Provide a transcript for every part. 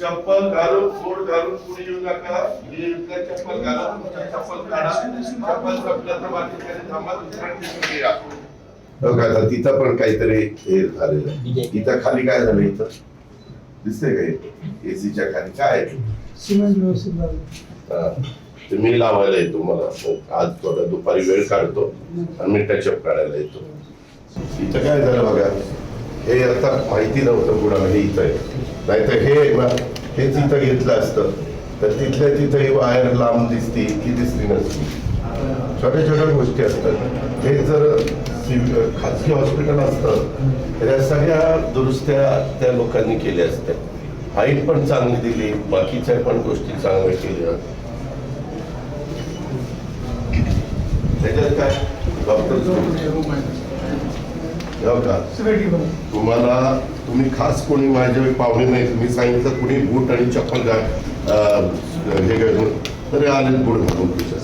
चप्पल घालून बोट घालून कुणी येऊ नका. हे चप्पल घाला तुमचं चप्पल काढा. चप्पल संपलं तर थांबा दुसऱ्या ठिकाणी या. बघा आता तिथं पण काहीतरी हे झालेलं. इथं खाली काय झालं इथं? दिसतंय का एसीच्या खाली. काय? आहे? सिमेंट व्यवस्थित लागलं हा. ते मी लावायला येतो मला. आज थोडा दुपारी वेळ काढतो आणि मी टचअप काढायला येतो. इथं काय झालं बघा? हे आता माहिती नव्हतं कुणाला. हे इथं आहे. नाहीतर हे आहे ना हेच घेतलं असतं. तर तिथल्या तिथं ही वायर लांब दिसती की दिसली नसती. छोट्या छोट्या गोष्टी असतात. हे जर खाजगी हॉस्पिटल असतं तर या सगळ्या दुरुस्त्या त्या लोकांनी केल्या असत्या. हाईट पण चांगली दिली बाकीच्या पण गोष्टी चांगल्या केल्या. त्याच्यात काय? डॉक्टर का? तुम्हाला तुम्ही खास कोणी माझे पाहुणे नाही तुम्ही सांगितलं कुणी बूट आणि चप्पल घाल हे घालून तरी आले बूट घालून तुझ्या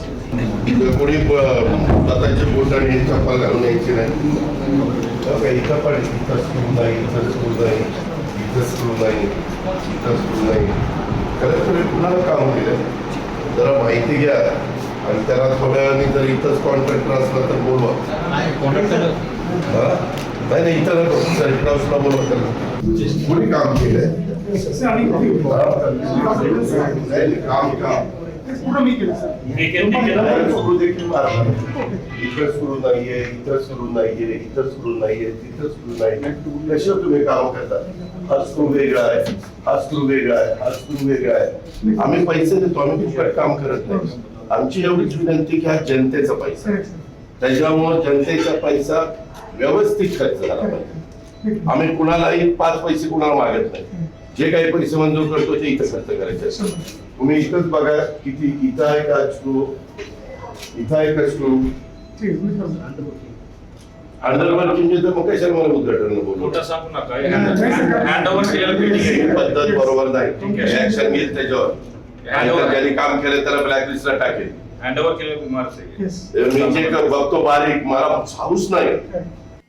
कोणी स्वतःचे बूट आणि हे चप्पल घालून यायची नाही. हो का? इथं पण इथं स्क्रू नाही इथं स्क्रू नाही इथं स्क्रू नाही इथं स्क्रू नाही. खरं तुम्ही कुणाला काम केलं जरा माहिती घ्या. आणि त्याला थोड्या वेळाने जर इथंच कॉन्ट्रॅक्टर असला तर बोलवा? नाही नाही इथं नको. सर्किट हाऊसला बोलवा त्याला कोणी काम केलंय काम काम. पूर्ण मी इथं सुरू नाहीये इथं सुरू नाहीये इथं सुरू नाहीये तिथं सुरू नाहीये. कशा तुम्ही काम करता? हा स्क्रू वेगळा आहे हा स्क्रू वेगळा आहे हा स्क्रू वेगळा आहे. आम्ही पैसे देतो आम्ही फुकट काम करत नाही. आमची एवढीच विनंती की हा जनतेचा पैसा आहे. त्याच्यामुळे जनतेचा पैसा व्यवस्थित खर्च झाला पाहिजे. आम्ही कुणालाही पाच पैसे कुणाला मागत नाही. जे काही पैसे मंजूर करतो ते इथं खर्च करायचे असतात. तुम्ही इथंच बघा किती इथं आहे का स्क्रू इथं आहे का स्क्रू ठीक आहे मी करतो. अंडरवर्किंग तर मग कशाला मला उद्घाटन बोलू? खोटं सांगू नका. ही. पद्धत बरोबर नाही. ऍक्शन घेईल त्याच्यावर. ज्यांनी काम केलं त्याला ब्लॅक लिस्टला टाकेल. हँड ओव्हर केलं. मी जे क- बघतो बारीक. मला हाऊस नाही?